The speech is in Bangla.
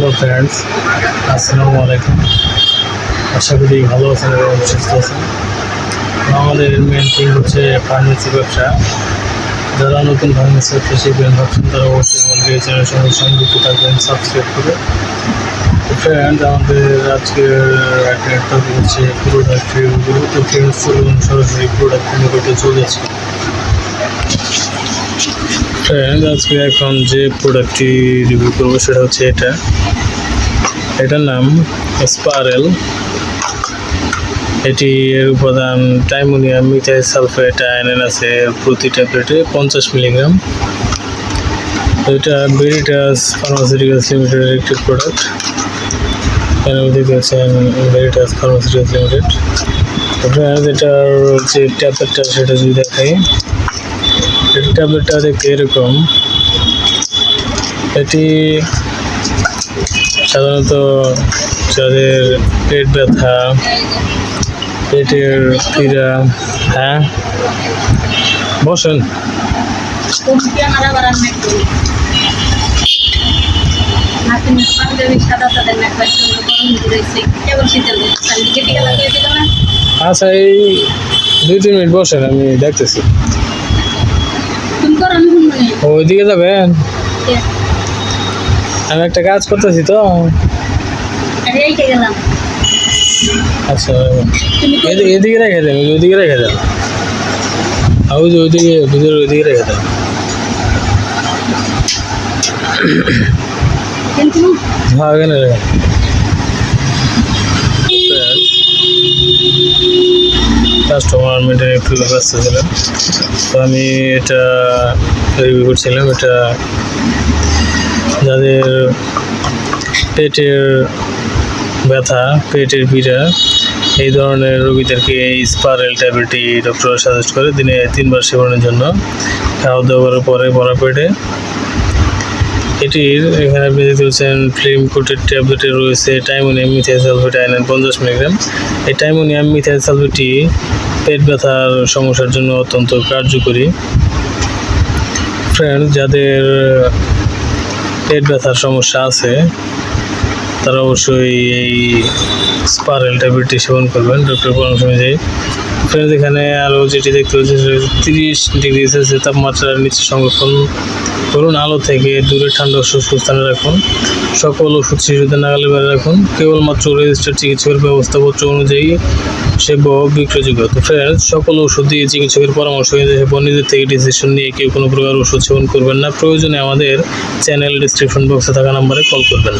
হ্যালো ফ্রেন্ডস, আসসালামু আলাইকুম। আশা করি ভালো আছেন এবং সুস্থ আছেন। আমাদের মেন থিং হচ্ছে ফার্মেসি ব্যবসা। যারা নতুন ফার্মেসি ব্যবসা শিখবেন ভাবছেন, তারা অবশ্যই আমাদের চ্যানেলের সঙ্গে সংযুক্ত থাকবেন সাবস্ক্রাইব করে। ফ্রেন্ড আমাদের আজকের একটা টপিক হচ্ছে প্রোডাক্ট রিভিউ ফ্রেন্ডস চলুন সরাসরি প্রোডাক্ট নিকটে চলে যাচ্ছে ফ্রেন্ড আজকে এখন যে প্রোডাক্টটি রিভিউ করব সেটা হচ্ছে এটা। এটার নাম স্পারেল এটি এর উপাদান টাইমোনিয়াম মিথাইল সালফেট আয়নেন আছে প্রতি ট্যাবলেটে পঞ্চাশ মিলিগ্রাম এটা বেরিটাস ফার্মাসিউটিক্যালস লিমিটেডের একটি প্রোডাক্ট এখানে দেখতে বেরিটাস ফার্মাসিউটিক্যালস লিমিটেড এটার যে ট্যাবলেটটা সেটা যদি দেখাই। ট্যাবলেটটা দেখতে এরকম। এটি সাধারণত যাদের পেট ব্যথা, পেটের পীড়া হ্যাঁ? বসেন। আচ্ছা এই দুই তিন মিনিট বসেন, আমি দেখতেছি তুমি করো আমি শুনব নি ওইদিকে যাবেন? আমি একটা কাজ করতেছি তো। আচ্ছা এদিকে রেখে দেন ওইদিকে রেখে আর ওই যে ওইদিকে ভিতরে ওইদিকে রেখে কিন্তু হ্যাঁ এখানে রেখে কাস্টমার মিটে একটু ব্যস্ত ছিলাম। তো আমি এটা রিভিউ করছিলাম। এটা যাদের পেটের ব্যথা, পেটের পীড়া, এই ধরনের রোগীদেরকে এই স্পারেল ট্যাবলেটটি ডক্টর সাজেস্ট করে দিনে তিনবার সেবনের জন্য। খাওয়া দাওয়া করার পরে ভরা পেটে এটির এখানে আপনি দেখতে পাচ্ছেন ফিল্ম কোটেড ট্যাবলেটে রয়েছে টাইমোনিয়াম মিথাইল সালফেট আয়রন পঞ্চাশ মিলিগ্রাম। এই টাইমোনিয়াম মিথাইল সালফেটটি পেট ব্যথার সমস্যার জন্য অত্যন্ত কার্যকরী। ফ্রেন্ড, যাদের পেট ব্যথার সমস্যা আছে, তারা অবশ্যই এই স্পারেল ট্যাবলেটটি সেবন করবেন। ডক্টর পরামর্শ অনুযায়ী। ফ্রেন্ড, এখানে আরও যেটি দেখতে পাচ্ছি তিরিশ ডিগ্রি সেলসিয়াস তাপমাত্রার নিচে সংরক্ষণ করুন আলো থেকে দূরে ঠান্ডা শুষ্ক স্থানে রাখুন। সকল ওষুধ শিশুদের নাগালে বেড়ে রাখুন। কেবলমাত্র রেজিস্টার চিকিৎসকের ব্যবস্থাপত্র অনুযায়ী সেবা বিক্রয়যোগ্য। তো ফ্রেন্ডস সকল ওষুধ দিয়ে চিকিৎসকের পরামর্শ সেবন নিজের থেকে ডিসিশন নিয়ে কেউ কোনো প্রকার ওষুধ সেবন করবেন না। প্রয়োজনে আমাদের চ্যানেল ডিসক্রিপশন বক্সে থাকা নাম্বারে কল করবেন।